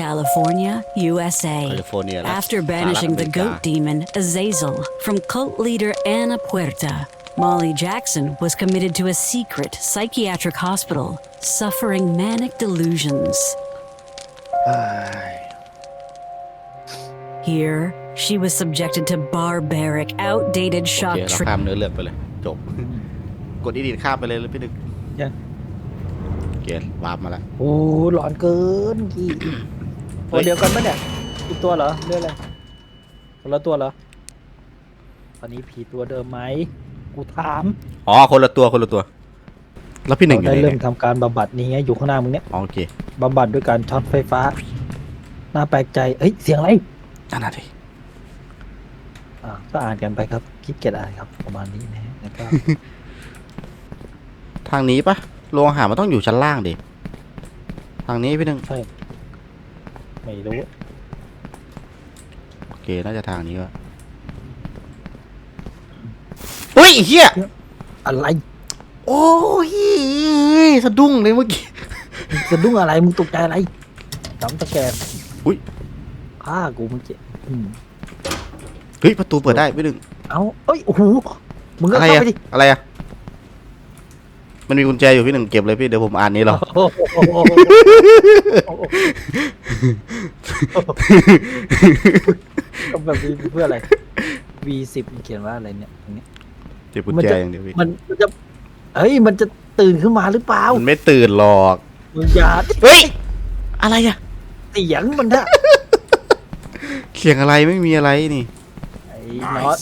California, USA. แคลิฟอร์เนียและ After สหรัฐ banishing อเม the ริกา goat demon Azazel from cult leader Anna Puerta, Molly Jackson was committed to a secret psychiatric hospital, suffering manic delusions. Here, she was subjected to barbaric, outdated โอ shock เคเรา treatment. ข้ามเนื้อเรื่องไปเลย จบ กดอีดิทข้ามไปเลยเลยพี่ดึก ยัง โอเกียร์วาร์ปมาแล้ว โอ้หลอนเกินกี่ ตัวเดียวกันปะเนี่ยอีกตัวเหรอเรื่องอะไรคนละตัวเหรอตอนนี้ผีตัวเดิมไหมกูถามอ๋อคนละตัวคนละตัว แล้วพี่หนึ่งอยู่ได้ไหนเริ่มเนี่ยทำการบำบัดนี่ไงอยู่ข้างหน้ามึงเนี่ยอ๋อโอเคบำบัดด้วยการช็อตไฟฟ้าน่าแปลกใจเอ้ยเสียงอะไรนั่นน่ะดิอ่าก็อ่านกันไปครับคิดเกียจอ่านครับประมาณนี้นะฮะแล้วก็ ทางนี้ปะโรงอาหารมันต้องอยู่ชั้นล่างดิทางนี้พี่หนึ่งใช่ ไม่รู้ โอเค น่าจะทางนี้วะอุ้ยไอ้เฮียอะไร โอ้ยสะดุ้งเลยเมื่อกี้จะดุ้งอะไร มึงตกใจอะไรจำตะแกรงอุ๊ย ฆ่ากูเมื่อกี้อืมเฮ้ย ประตูเปิดได้พี่หนึ่งเอาเอ้ย โอ้โห มึงก็อะไรเข้าอะไปดิ อะไรอะ มันมีกุญแจอยู่พี่หนึ่งเก็บเลยพี่เดี๋ยวผมอ่านนี้หรอ โอ้โหก็แบบนี้เพื่ออะไร V10 มันเขียนว่าอะไรเนี่ยอย่างเงี้ยเก็บกุญมันแจจะอย่างเดียวพี่มันมันจะเฮ้ยมันจะตื่นขึ้นมาหรือเปล่ามันไม่ตื่นหรอกมึงอย่าเฮ้ยอะไรอะเสียงมันนะเสียงอะไรไม่มีอะไรนี่ไอ้น็อต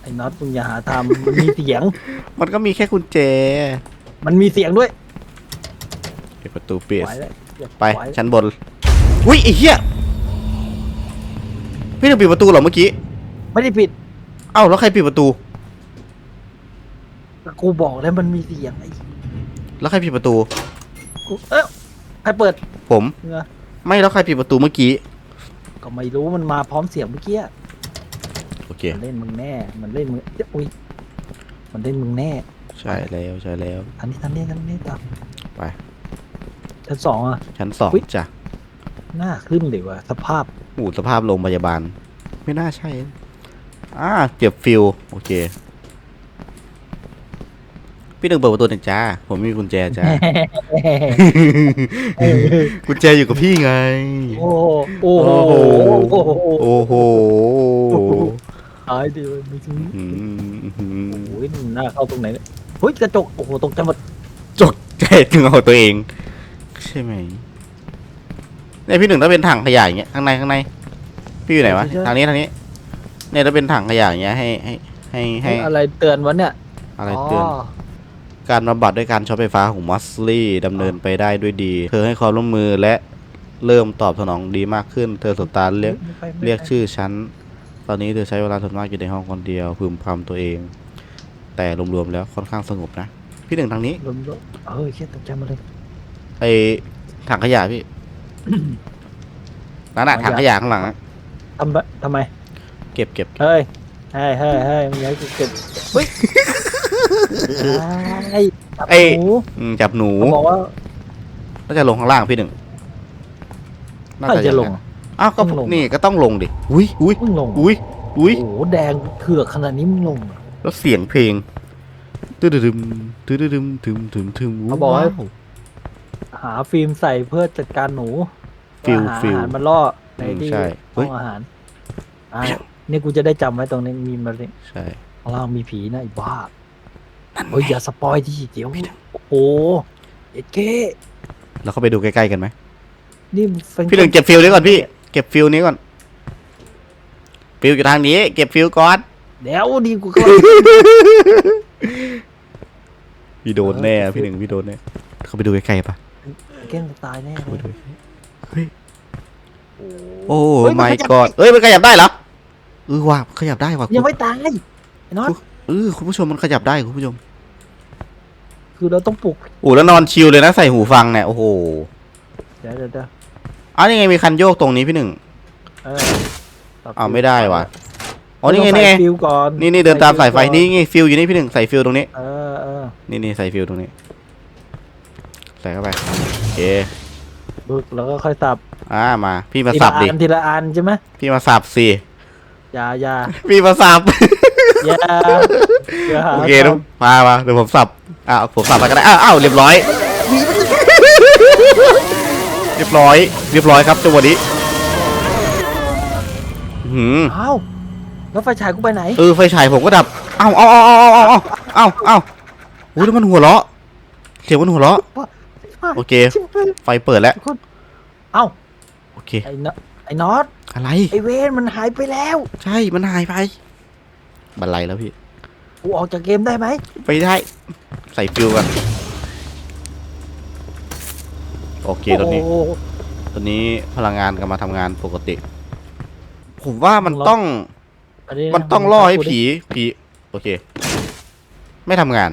ไอ้น็อตมึงอย่าหาทำมันมีเสียง มันก็มีแค่กุญแจ มันมีเสียงด้วยเก็บประตูเปียไหวแล้วอย่าไปไหวชั้นบน อุ้ยไอ้เหี้ยพี่หนึ่งปิดประตูเหรอเมื่อกี้ ไม่ได้ปิดเอ้าแล้วใครปิดประตู กูบอกแล้วมันมีเสียงไอ้แล้วใครปิดประตู กูเอ้ยใครเปิดผมเงาไม่แล้วใครปิดประตูเมื่อกี้ ก็ไม่รู้มันมาพร้อมเสียงเมื่อกี้ โอเค มันเล่นมึงแน่ มันเล่นมึงเอ้ยอุ้ยมันเล่นมึงแน่ ใช่แล้วใช่แล้วอันนี้ทันนี้ทันนี้ตับไปชั้นสองอะ ชั้นสองอุ๊ย จ้ะหน้าขึ้นเลยว่ะสภาพหมู่สภาพโรงพยาบาล ไม่น่าใช่อ่าเก็บฟิลโอเค พี่หนึ่งเปิดประตูหน่อยจ้าผมไม่มีกุญแจจ้า กุญแจอยู่กับพี่ไง โอ้โอ้โหโอ้โหโอ้โหโอ้โหหายดีเลยไม่ถึงอืมอืมโอ้ยหน้าเข้าตรงไหนเนี่ย เฮ้ยกระจก โอ้โหตกใจหมดจกใจถึงเอาตัวเอง ใช่ไหมเนี่ยพี่หนึ่งถ้าเป็นถังขยะอย่างเงี้ยข้างในข้างใน พี่อยู่ไหนวะทางนี้ทางนี้ เนี่ยถ้าเป็นถังขยะอย่างเงี้ยให้ให้ให้ให้อะไรเตือนวะเนี่ยอะไรเตือน การบำบัดด้วยการช็อตไฟฟ้าของมัสลี่ดำเนินไปได้ด้วยดี เธอให้ความร่วมมือและเริ่มตอบสนองดีมากขึ้น เธอสบตาเรียกไม่ไปไม่ไปเรียกชื่อฉัน ตอนนี้เธอใช้เวลาส่วนมากอยู่ในห้องคนเดียวพึมพำตัวเอง แต่รวมๆแล้วค่อนข้างสงบนะพี่หนึ่งทางนี้ลมๆเออเชี่ยตกใจหมาเลยไอถังขยะพี่นั่นน่ะถัถังงขขยะยะข้างหลังอะทำไมทำไม เก็บเก็บเฮ้ย เฮ้ยเฮ้ยเฮ้ยมึงอย้ายกูเก็บเฮ้ยไอ้จับหนูอืมจับหนูเขาบอกว่าน่าจะลงข้างล่างพี่หนึ่งน่าใครจะจะอย่างลงนั้นอ้าวก็ต้องลงนี่ก็ต้องลงดิอุ้ยอุ้ยมึงลงอุ้ยอุ้ยโอ้โหแดงเถือกขนาดนี้มึงลงเหรอ แล้วเสียงเพลงตื้อดึมตื้อดึมถึมถึมถึมเขาบอกให้ ว้ว หาฟิล์มใส่เพื่อจัดการหนูฟิลหาฟิลอาหารมาล่อในอืมที่ใช่ห้เฮ้อย งอาหารอ่านี่กูจะได้จำไว้ตรงนี้มีมาเลยใช่ ข้างล่างมีผีนะไอ้บ้าเฮ้ยอย่าสปอยดิเดี๋ยวโอ้โหเอ็ดเก้แล้วเข้าไปดูใกล้ๆกันไหมนี่มันเป็นพี่หนึ่งเก็บฟิลนี้ก่อนพี่เก็บฟิลนี้ก่อนฟิลอยู่ทางนี้ เก็บฟิลก่อน เดี๋ยวดีกูก็พี่โดนแน่เออพี่หนึ่งพี่โดนแน่เข้าไปดูใกล้ๆปะเก้งจะตายแน่เข้าไปเลยดูเฮ้ยโอ้เฮ้ยมันไม่ขยับกอดเอ้ยมันขยับได้เหรอเออว่ะขยับได้ว่ะยังไม่ตายไอ้น็อตเออคุณผู้ชมมันขยับได้คุณผู้ชม คือเราต้องปลุกโอ้แล้วนอนชิลเลยนะใส่หูฟังเนี่ยโอ้โหเดี๋ยวเดี๋ยวเดี๋ยวอ้าวนี่ไงมีคันโยกตรงนี้พี่หนึ่งเออต่อ้าวไม่ได้ว่ะ อ๋อนี่ไงต้นี่ไงใส่ฟิลก่อนนี่นี่เดินตามสายไฟก่อนี่ไงฟิลอยู่นี่พี่หนึ่งใส่ฟิลตรงนี้เออเออนี่นี่ใส่ฟิลตรงนี้ใส่เข้าไปโอเคบึกแล้วก็ค่อยสับอ่ามา พี่มาทีสัละบอัดินทีละอันใช่ไหมพี่มาสับสิอย่าอย่าพี่มาสับอย่าอย่าหาโอเคทำทุกมามาเดี๋ยวผมสับอ้าวผมสับไปก็ได้อ้าวอ้าวเรียบร้อยเรียบร้อย เรียบร้อยครับจังหวะนี้หืมเอ้า แล้วไฟฉายกูไปไหน เออไฟฉายผมก็ดับ เอ้าเอ้าเอ้าเอ้าเอ้าเอ้าเอ้าเอ้าโอ้ยแล้วมันหัวเราะเสียงมันหัวเราะ โอเคชิบหายไฟเปิดแล้ว เอ้า โอเค ไอ้นไอ้น็อต อะไร ไอ้เวนมันหายไปแล้ว ใช่ มันหายไปบันไลแล้วพี่ กูออกจากเกมได้ไหม ไปได้ ใส่ฟิวกันโอเคตอนนี้โอ้โหตอนนี้พลังงานกลับมาทำงานปกติ ผมว่ามันต้องอันนี้ มันต้องล่อให้ผีผีโอเค ไม่ทำงาน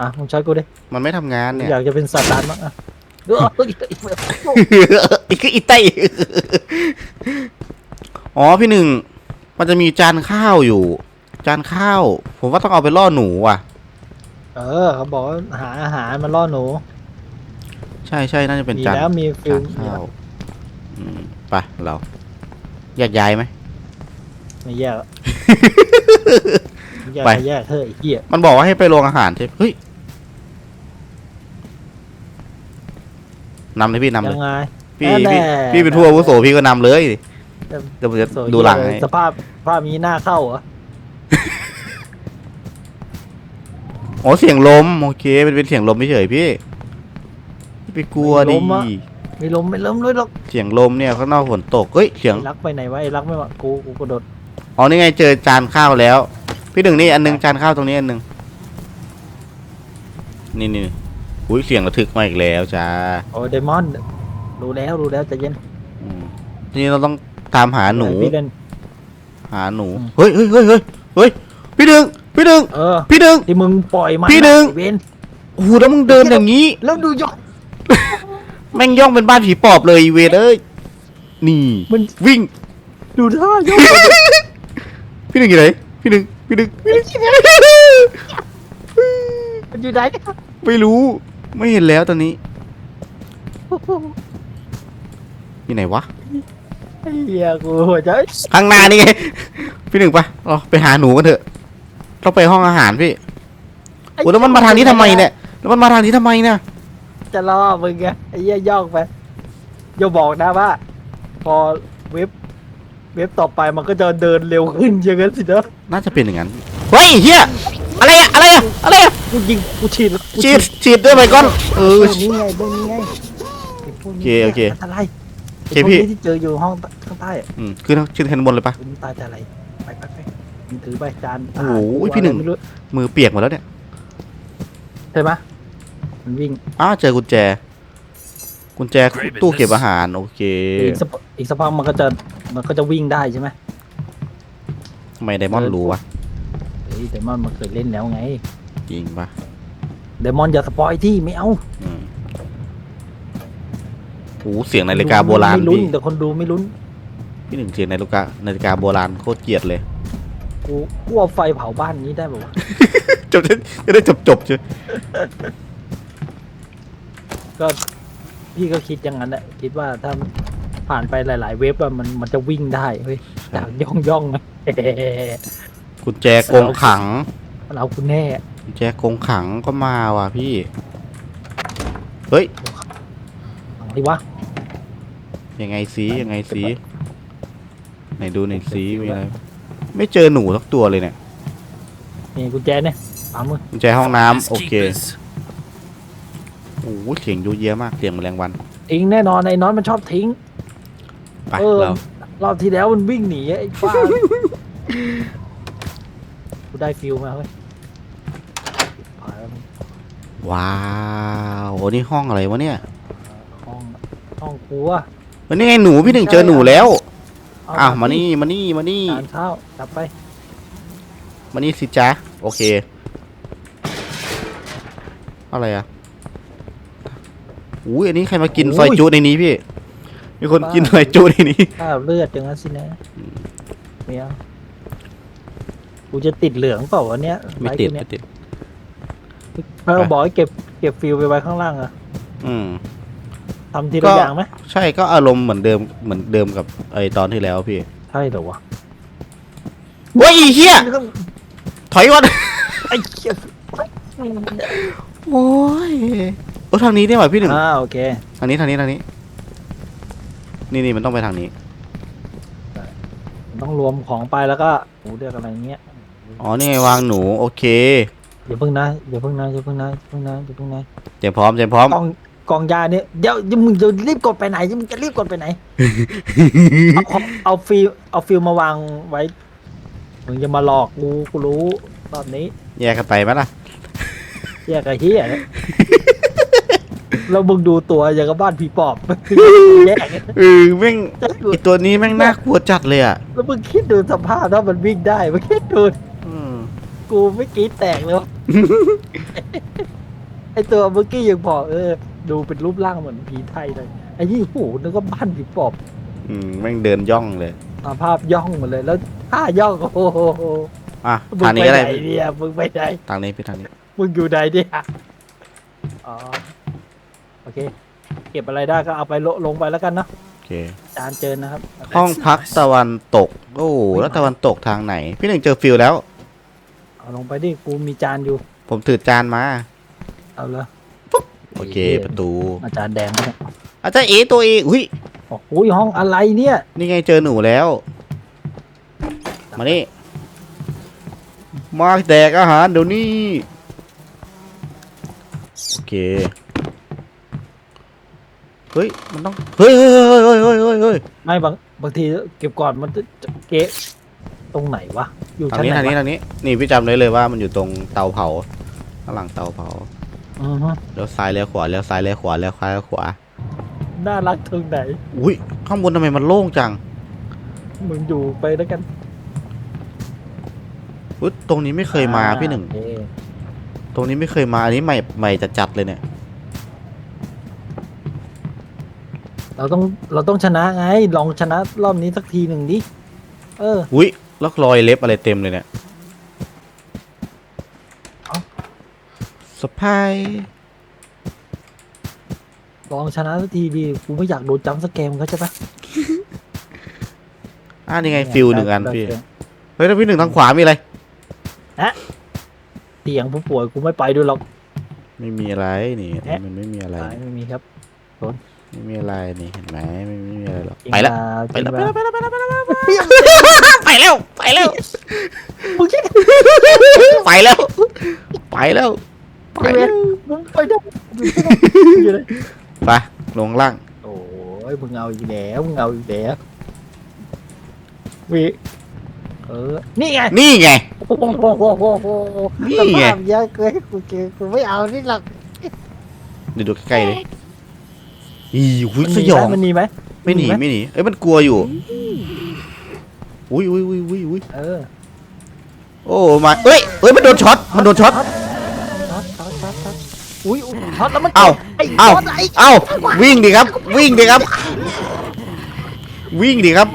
อะมึงใช้กูดิมันไม่ทำงานเนี่ยอยากจะเป็นซาตานมั้งอะเออเอ้ยอีกคืออีไตอ๋อพี่หนึ่ง มันจะมีจานข้าวอยู่ จานข้าว ผมว่าต้องเอาไปล่อหนูว่ะ เออเขาบอกว่าหาอาหารมาล่อหนูใช่ใช่น่าจะเป็นมีจานแล้วมีฟิลจานข้าวอืมไปเราแยกย้ายไหม ไม่แยกอะแยกไปไปแยกเฮ้ยไอ้เหี้ยมันบอกว่าให้ไปโรงอาหารใช่เฮ้ยนำเลยพี่นำเลยัยงไงพี่นั่นแหพี่ละพี่เป็นผู้อาวุโสพี่ก็นำเลยเอิ่มเดี๋ยวผมจะโซดูหลังเหี้ยให้สภาพสภาพมีหน้าเข้าเหรออ๋อเสียงลมโอเคเป็นเป็นเสียงลมเฉยๆพี่พี่ไปกลัวดิไม่ล้มไม่ล้มเลยหรอกเสียงลมเนี่ยข้างนอกฝนตกเฮ้ยเสียงไอ้รักไปไหนวะไอ้รักไม่มากูกูกระโดด อ๋อนี่ไงเจอจานข้าวแล้ว พี่หนึ่งนี่อันหนึงจานข้าวตรงนี้อันหนึงนี่นี่อุ้ยเสียงระทึกมาอีกแล้วจ้าโอ้เดมอนรู้แล้วรู้แล้วใจะเย็นอืมทีนี้เราต้องตามหาหนู พี่เล่น หาหนู อืม เฮ้ยเฮ้ยเฮ้ยเฮ้ยเฮ้ยพี่หนึ่งพี่หนึ่งเออ พี่หนึ่ง ที่มึงปล่อยมันพี่หนึ่ง ไอ้เวนโอ้โหแล้วมึงเดินอย่างนี้ แล้วดูยอดแม่งย่องเป็นบ้านผีปอบเลยอีเวทเอ้ย นี่ มันวิ่ง ดูท่ายอด พี่หนึ่งอยู่ไหนพี่หนึ่งพี่หนึ่งพี่หนึ่งมันอยู่ไหนเนี่ยไม่รู้ไม่เห็นแล้วตอนนี้อยู่ไหนวะไอ้เหี้ยกูหัวใจข้างหน้านี่ไงพี่หนึ่งปะเราไปหาหนูกันเถอะเราไปห้องอาหารพี่โอ้แล้วมันมาทางนี้ทำไมเนี่ยแล้วมันมาทางนี้ทำไมเนี่ยจะล่อมึงไงไอ้เหี้ยย่องไปอย่าบอกนะว่า พอเว็บ เว็บต่อไปมันก็จะเดินเร็วขึ้นอย่างนั้นสินะน่าจะเป็นอย่างนั้น เฮ้ยเฮียอะไรอะอะไรอะอะไรอะกูยิงกูฉีดแล้วกูฉีดฉีดด้วยไมก้อนเอเอออนี่ไงตรงนี้ไงไพวกนี้โอเคโอเคอันตรายโอเคไอ้พวกพี่นี้ที่เจออยู่ห้องข้างใต้อะอืมขึ้นขึ้นขึ้นบนเลยปะ คุณตายจะอะไรไปไปไปมึงถือไปจานโอ้โหอาารพี่หนึ่งอะไรไม่รู้มือเปียกหมดแล้วเนี่ยใช่ไหมมันวิ่งอ้าวเจอกุญแจ กุญแจตู้เก็บอาหารโอเคอีกสัก อีกสักพักมันก็จะมันก็จะวิ่งได้ใช่ไหมทำไมไดมอนด์รู้วะเฮ้ยเดมอนมันเคยเล่นแล้วไงจริงปะเดมอนอย่าสปอยที่ไม่เอาอืมโอ้โหเสียงนาฬิกาโบราณไม่ลุ้นพี่แต่คนดูไม่ลุ้นพี่หนึ่งเสียงนาฬิกานาฬิกาโบราณโคตรเกลียดเลยกูกูเอาไฟเผาบ้านนี้ได้ป่าวะจบจะจะได้จบจบๆเชียวก็พี่ก็คิดอย่างนั้นแหละคิดว่าถ้า ผ่านไปหลาย ๆ เว็บอะมันมันจะวิ่งได้เฮ้ยจากย่องย่องๆนะกุญแจกรงขังมันเอาคุณแน่กุญแจกรงขังก็มาว่ะพี่ เฮ้ยเอาดิวะยังไงสียังไงสีไหนดูหน่อยสีมีอะไรไม่เจอหนูสักตัวเลยเนี่ยนี่กุญแจเนี่ยปามือกุญแจห้องน้ำโอเคโอ้โหเสียงเยอะแยะมากเสียงแมลงวันทิ้งแน่นอนไอ้น้อยมันชอบทิ้ง ไปเออเรารอบที่แล้วมันวิ่งหนีไอ้ฟ้ากูได้ฟิลมาเว้ยไปแล้วมึงว้าวโอ้นี่ห้องอะไรวะเนี่ยห้องห้องครัววันนี้ไงหนูพี่หนึ่งเจอหนูแล้วเอ้าวมานี่มานี่มานี่ทานข้าวกลับไปมานี่สิจ๊ะ โอเค อะไรอะ อุ้ยอันนี้ใครมากินซอยจุในนี้พี่ มีคนกินซอยจุในนี้ข้าวเลือดอย่างนั้นสินะเมียกูจะติดเหลืองเปล่าวะเนี้ยไม่ติดลไม่ค์กูติดเนี่ยเขาบอกให้เก็บเก็บฟิลไปไว้ข้างล่างอะอืมทำทีละอย่างไหมใช่ก็อารมณ์เหมือนเดิมเหมือนเดิมกับไอตอนที่แล้วพี่ ใช่เหรอวะเว้ยอีเหี้ยถอยก่อนไอ้เหี้ยโอ้ยโอ้ทางนี้ได้ไหมพี่หนึ่งอ่าโอเคทางนี้ทางนี้ทางนี้ นี่นี่มันต้องไปทางนี้ ต้องรวมของไปแล้วก็โอ้เรียกอะไรเงี้ยอ๋อ นี่ไงวางหนู โอเค อย่าเพิ่งนะอย่าเพิ่งนะอย่าเพิ่งนะอย่าเพิ่งนะอย่าเพิ่งนะเตรียมพร้อมเตรียมพร้อม กองกองยาเนี่ยเดี๋ยวเดี๋ยวมึงจะรีบกดไปไหนมึงจะรีบกดไปไหน เอาของเอาฟิลเอาฟิลมาวางไว้มึงจะมาหลอกกูกูรู้ตอนนี้ แยกกันไปไหมล่ะ แยกไอ้เฮียเนี่ย แล้วมึงดูตัวอย่างกับบ้านผีปอบแยกเออแม่งไอตัวนี้แม่งน่ากลัวจัดเลยอะแล้วมึงคิดดูสภาพถ้ามันวิ่งได้มึงคิดดูอืมกูไม่กรีดแตกเลยวะไอตัวเมื่อกี้ยังบอกเออ ดูเป็นรูปร่างเหมือนผีไทยเลยไอ้นี่โหนึกว่าบ้านผีปอบ อืมแม่งเดินย่องเลยสภาพย่องหมดเลยแล้วท่าย่องโอ้โหอะมึงทางไปนี้ก็ไหนได้เนี่ยมึงไปไหนทางนี้พี่ทางนี้มึงอยู่ไหนเนี่ยอ๋อ โอเค เก็บอะไรได้ก็เอาไปโลลงไปแล้วกันเนาะโอเค จานเจอนะครับ ห้องพักตะวันตก โอ้แล้วตะวันตกทางไหน พี่หนึ่งเจอฟิลแล้ว เอาลงไปดิ กูมีจานอยู่ ผมถือจานมา เอาเลยโอเค ประตู อาจารย์แดงปะเนี่ยอาจารย์เอตัวเองอุ้ย โอ้โหห้องอะไรเนี่ย นี่ไงเจอหนูแล้ว มานี่ มาแดกอาหารเดี๋ยวนี้ โอเค เฮ้ย มันต้อง เฮ้ยเฮ้ยเฮ้ยเฮ้ยเฮ้ยเฮ้ยเฮ้ยไม่บางบางทีเก็บก่อนมันจะจะเกะตรงไหนวะ อยู่ทางชั้นนี้ไหนทางนี้วะทางนี้ นี่พี่จำได้เลยว่ามันอยู่ตรงเตาเผา ข้างหลังเตาเผา อือฮึเลี้ยวซ้ายเลี้ยวขวาเลี้ยวซ้ายเลี้ยวขวาเลี้ยวซ้ายเลี้ยวขวา น่ารักตรงไหน อุ้ย ข้างบนทำไมมันโล่งจังมึงอยู่ไปแล้วกันอุ๊ยตรงนี้ไม่เคยมาพี่หนึ่งโอเคตรงนี้ไม่เคยมา อันนี้ใหม่ใหม่จะจัดเลยเนี่ย เราต้องเราต้องชนะไงลองชนะรอบนี้สักทีหนึ่งดิเออ อุ้ยแล้วรอยเล็บอะไรเต็มเลยเนี่ยเอ้า สะพายลองชนะสักทีดิกูไม่อยากโดนจัมป์สแกมเขาใช่ปะอ่านี่ไงฟิลหนึ่งอันได้พี่ได้เฮ้ยแล้วพี่หนึ่งทางขวามีอะไร เตียงผู้ป่วยกูไม่ไปด้วยหรอก ไม่มีอะไรนี่แอะมันไม่มีอะไรตายไม่มีครับ ไม่มีอะไรนี่เห็นไหมไม่ไม่มีอะไรหรอกจริงไปแล้วเปไปล่าแล้วจไปริงแล้วเปไปล่าแล้วไปแล้วไปแล้วไปแล้วมึงคิดไปแล้วไปแล้วไปแล้วมึงไปได้อยู่เลยไปลงล่างโอ้ยมึงเอาอีกแล้วมึงเอาอีกแล้ววิเออนี่ไงนี่ไงโอ้โหโอ้โหโอ้โหนี่ไงสภาพเยอะเกินกูเจอกูไม่เอานี่หรอกเดี๋ยวดูใกล้ๆเลย อีหุยมันสมียไหอมงมันมีไหมไม่หนีไม่หนีเอ้ยมันกลัวอยู่อุ้ยอุ้ยอุ้ยอุ้ยอุ้ยเออโอ้มาเอ้ยเอ้ยมันโดนช็อตมันโดนช็อตช็อตช็อตช็อตช็อตอุ้ยอุ๊ยช็อตแล้วมันเอ้าไอ้เอ้าช็อตไอ้เอ้าวิ่งดิครับ วิ่งดิครับ วิ่งดิครับ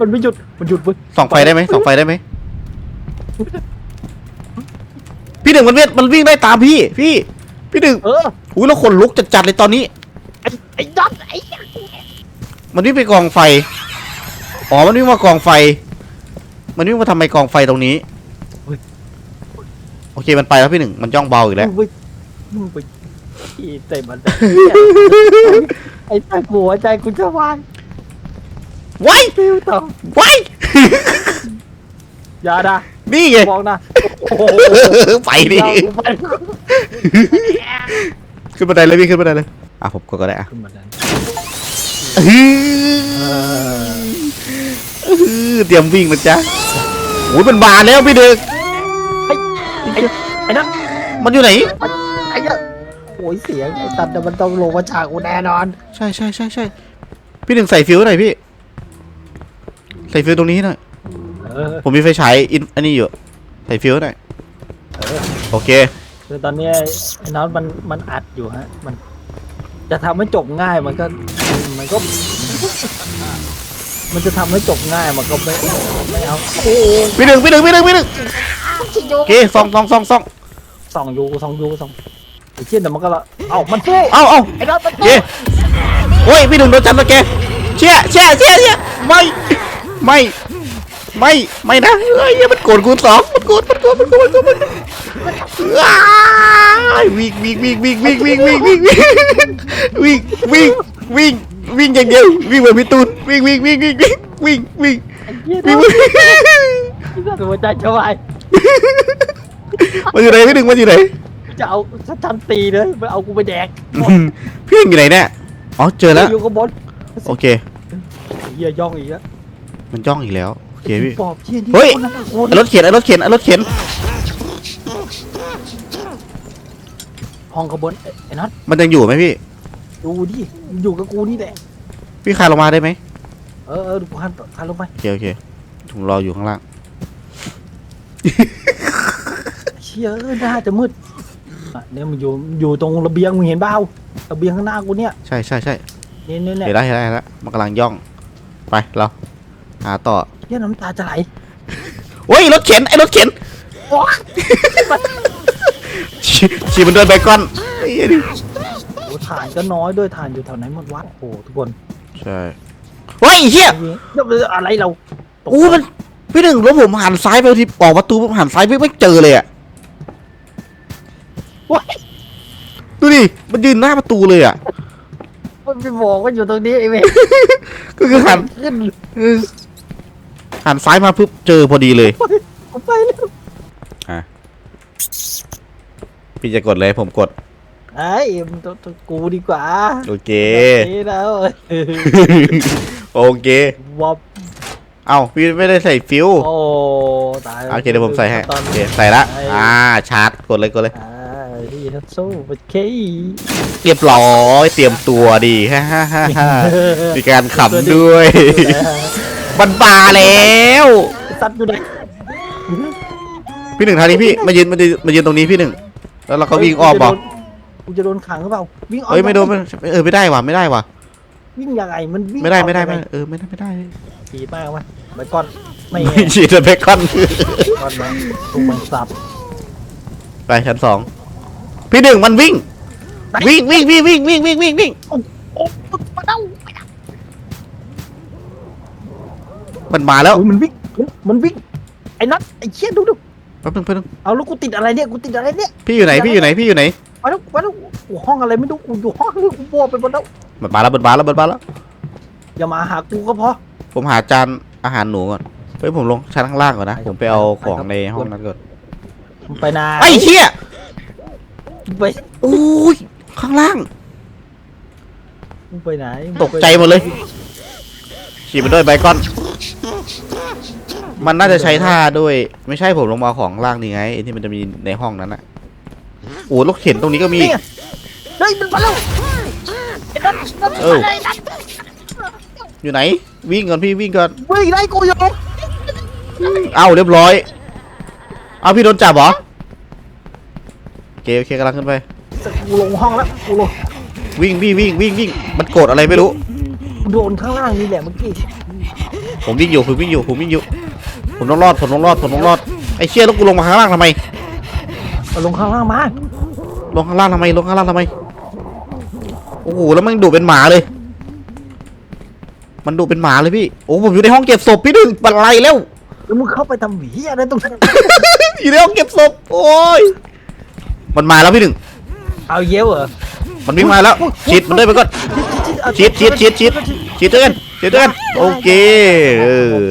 มันไม่หยุดมันหยุดเว้ยส่องไฟได้ไหมส่องไฟได้ไหมพี่หนึ่งมันเวทมันวิ่งได้ตามพี่ พี่ พี่หนึ่งเอออุ้ยแล้วขนลุกจัดๆเลยตอนนี้ ไอ้ไอ้ช็อตไอ้มันวิ่งไปกองไฟ อ๋อ มันวิ่งมากองไฟ มันวิ่งมาทำไมกองไฟตรงนี้โอเค มันไปแล้วพี่หนึ่ง มันจ้องเบาอีกแล้ว มึงไปมึงไปขี้ใส่มันไอ้ตาหัวใจกูจะวายไว้ฟิวต่อไว้อย่านะนี่ไงบอกนะโอ้โหไปดิเราไป ขึ้นบันไดเลยพี่ขึ้นบันไดเลย อะผมกดก็ได้อะขึ้นมาแล้วอื้เออออื้อเตรียมวิ่งนะจ๊ะโอ้ยมันบานแล้วพี่หนึ่งไอ้ไอ้นั่นมันอยู่ไหนไอ้เนี่ยโอ้ยเสียงไอ้ตัดแต่มันต้องลงมาฉากกูแน่นอน ใช่ใช่ใช่ใช่พี่หนึ่งใส่ฟิวหน่อยพี่ ใส่ฟิวตรงนี้หน่อยเออผมมีไฟฉายอินอันนี้อยู่ใส่ฟิวหน่อยเออโอเค คือตอนนี้ไอ้น็อตมันมันอัดอยู่ฮะ มัน จะทำให้จบง่ายมันก็มันก็ มันจะทำให้จบง่ายมันก็ไม่ไม่เอาโอ้พี่หนึ่งพี่หนึ่งพี่หนึ่งพี่หนึ่งโอเคซองซองซองซองสองยูสองยูสองไอ้เชี่ยเดี๋ยวมันก็ละเอ้ามันสู้เอ้าเอ้าไอ้น็อตมันสู้เย้โอ้ยพี่หนึ่งโดนจับตะแกเชี่ยเชี่ยเชี่ยเชี่ยไม่ไม่ ไม่ไม่นะเฮ้ยมันโกรธกูสองมันโกรธมันโกรธมันโกรธมันโกรธมันโกรธอ้ายวิ่งวิ่งวิ่งวิ่งวิ่งวิ่งวิ่งวิ่งวิ่งวิ่งวิ่งวิ่งวิ่งอย่างเดียววิ่งแบบพี่ตูนวิ่งวิ่งวิ่งวิ่งวิ่งวิ่งวิ่งไอ้เชี่ยวิ่งน็อตวิ่งหัวใจจะวายมันอยู่ไหนพี่หนึ่งมันอยู่ไหนจะเอาฉันตีเลยมันเอากูไปแดกอืมพี่หนึ่งอยู่ไหนเนี่ยอ๋อเจอแล้วอยู่ข้างบนโอเคไอ้เหี้ยย่องอีกแล้วมันจ้องอีกแล้วโอ เคพี่ปอบเชี่ยที่เฮ้ยโคตรน่ากลัวไอ้รถเข็นไอ้รถเข็นไอ้รถเข็น ห้องขบวนไอ้ไอ้น็อตมันยังอยู่ไหมพี่ ดูดิอยู่กับกูนี่แหละพี่คานลงมาได้ไหมเออเออดูกูหันหันลงไปโอเคโอเคผมรออยู่ข้างล่าง เชี่ยเออหน้าจะมืดอะเนี่ยมันอยู่อยู่ตรงระเบียงมึงเห็นเปล่าระเบียงข้างหน้ากูเนี่ยใช่ใช่ใช่เนี่ยเนี่ยเนี่ยเห็นแล้วเห็นแล้วเห็นแล้วมันกำลังย่อง ไปเราหาต่อ เชี่ยน้ำตาจะไหลโอ้ยรถเข็นไอ้รถเข็นโอ๊ยฉีฉีมันโดนไบคอนไอ้เหี้ยดิโอ้ถ่านก็น้อยด้วยถ่านอยู่แถวไหนหมดวะโอ้โหทุกคนใช่เฮ้ยไอ้เฮียอะไรเราตกอู้มันพี่หนึ่งแล้วผมหันซ้ายไปที่ออกประตูผมหันซ้ายไปไม่เจอเลยอะโอ๊ยดูดิมันยืนหน้าประตูเลยอะมันไปบอกว่าอยู่ตรงนี้ไอ้เว้ยก็คือหัน ขึ้น เออ หันซ้ายมาปุ๊บเจอพอดีเลยกูไปแล้วพี่จะกดเลยผมกดไอ้มันตัวตัวกูดีกว่าโอเคนี่แล้วเออโอเควับเอ้าพี่ไม่ได้ใส่ฟิวโอ้ตายแล้วโอเคเดี๋ยวผมใส่ให้ตอโอนเคใส่ละอ่าชาร์จกดเลยกดเลยอ่าที่ทับสู้โอเคเรียบร้อยเตรียมตัวดีฮ่าฮ่าฮ่าฮ่ามีการขำด้วย มันบาแล้วสัตว์อยู่ไหนพี่หนึ่งทางนี้พี่มายืนมายืนมายืนตรงนี้พี่หนึ่งแล้วเราก็วิ่งอ้อมบอกกูจะโดนขังหรือเปล่าวิ่งอ้อมเอ้ยไม่โดนไม่เออไม่ได้ว่ะไม่ได้ว่ะวิ่งยังไงมันวิ่งไม่ได้อ้อไม่ได้ยังไม่งได้เออไม่ได้ไม่ได้ขีดมากไหมไปก่อนไม่ไม่ฉีดเบคอนก่อนมาถูกมันสับไปชั้นสองพี่หนึ่งมันวิ่ง วิ่งวิ่งวิ่งวิ่งวิ่งวิ่งวิ่งวิ่ง มันมาแล้วโอ้ยมันวิ่งมันมันวิ่งไอ้นัทไอ้เชี่ยดูดูแป๊บนึงแป๊บนึงเอาแล้วกูติดอะไรเนี่ยกูติดอะไรเนี่ยพี่อยู่ไหนพี่อยู่ไหนพี่อยู่ไหนไปแล้วไปแล้วกูห้องอะไรไม่รู้กูอยู่ห้องนี้กูโบวไปหมดแล้วมันมาแล้วมันมาแล้วมันมาแล้วอย่ามาหากูก็พอผมหาจานอาหารหนูก่อนเฮ้ยผมลงชั้นข้างล่างก่อนนะผมไปเอาของในห้องนั้นก่อนมึงไปนาไอ้เหี้ยมึงไปโอ้ยข้างล่างมึงไปไหนตกใจหมดเลยฉีดไปด้วยไบคอน มันน่าจะใช้ท่าด้วย ไม่ใช่ผมลงมาเอาของล่างนี่ไงไอ้ที่มันจะมีในห้องนั้นอะโอ้รถเข็นตรงนี้ก็มีนี่ไงเฮ้ยมันมาแล้วไอ้นัทนัทเออมาเลยนัทอยู่ไหน วิ่งก่อนพี่วิ่งก่อนวิ่งไล่กูอยู่เอ้าเรียบร้อย เอาพี่โดนจับเหรอโอเคโอเคกำลังขึ้นไปกูลงห้องแล้วกูลงวิ่งพี่วิ่งวิ่งวิ่งมันโกรธอะไรไม่รู้ กูโดนข้างล่างนี่แหละเมื่อกี้ผมวิ่งอยู่ผมวิ่งอยู่ผมวิ่งอยู่ ผมต้องรอดผมต้องรอดผมต้องรอดไอ้เชี่ยแล้วกูลงมาข้างล่างทำไมมาลงข้างล่างมาลงข้างล่างทำไมลงข้างล่างทำไมโอ้โหแล้วมันดุเป็นหมาเลย มันดุเป็นหมาเลยพี่โอ้ผมอยู่ในห้องเก็บศพพี่ดึงบันไลแล้วแล้วมึงเข้าไปทำหวีอะไรตรงนั้นอยู่ในห้องเก็บศพโอ้ยมันมาแล้วพี่หนึ่งเอาเย้วเหรอมันวิ่งมาแล้วฉีดมันด้วยไปก่อนชิดชิดชิดชิดฉีดด้วยกันฉีดด้วยกันโอเคเออ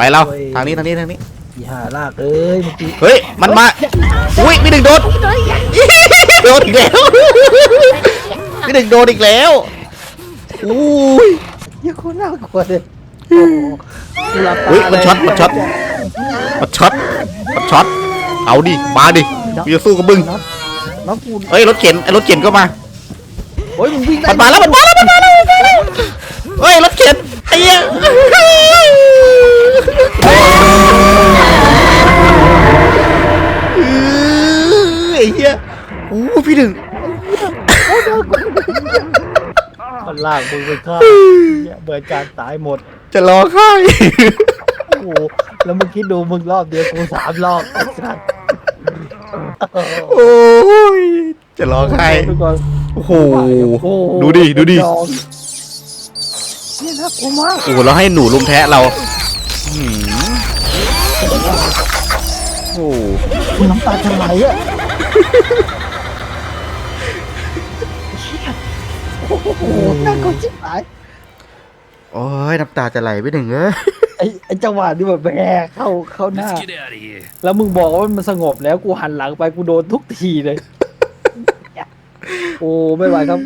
ไปเราทางนี้ทางนี้ทางนี้อีห่าลากเอ้ยเมื่อกี้เฮ้ยมันมาอุ้ยพี่หนึ่งโดนโดนอีกแล้วพี่หนึ่งโดนอีกแล้วอุ้ยเหี้ยังคนน่ากลัวเลยโอ้โหกูหลับตาอุ้ยมันช็อตเลยมันช็อตมันช็อตมันช็อตเอาดิมาดิกูจะสู้กับมึงน็อตน้องกูเฮ้ยรถเข็นไอ้รถเข็นก็มาโอ้ยมึงวิ่งได้มันมาแล้วมันมาแล้วมันมาแล้วมันมาแล้วเฮ้ยรถเข็นไอ้เหี้ยเออ ไอ้เหี้ยโอ้พี่หนึ่งมันลากมึงไปฆ่าเนี่ยเบิดการตายหมด จะรอค่ายโอ้โหแล้วมึงคิดดูมึงรอบเดียวกูสามรอบไอ้สัสโอ้ยจะร้องไห้ทุกคนโอ้โหโอ้โหดูดิดูดิดองเนี่ยนะผมว่าโอ้โหเราให้หนูลุมแทะเราหืม โอ้โหน้ำตาจะไหลอะโอ้โหน่ากลัวจิบหายโอ้ยน้ำตาจะไหลไปหนึ่งเอ้ยไอ้ไอ้จังหวะที่แบบแบกเข้าเข้าหน้า Let's get out of here. แล้วมึงบอกว่ามันสงบแล้วกูหันหลังไปกูโดนทุกทีเลย โอ้ไม่ไหวครับ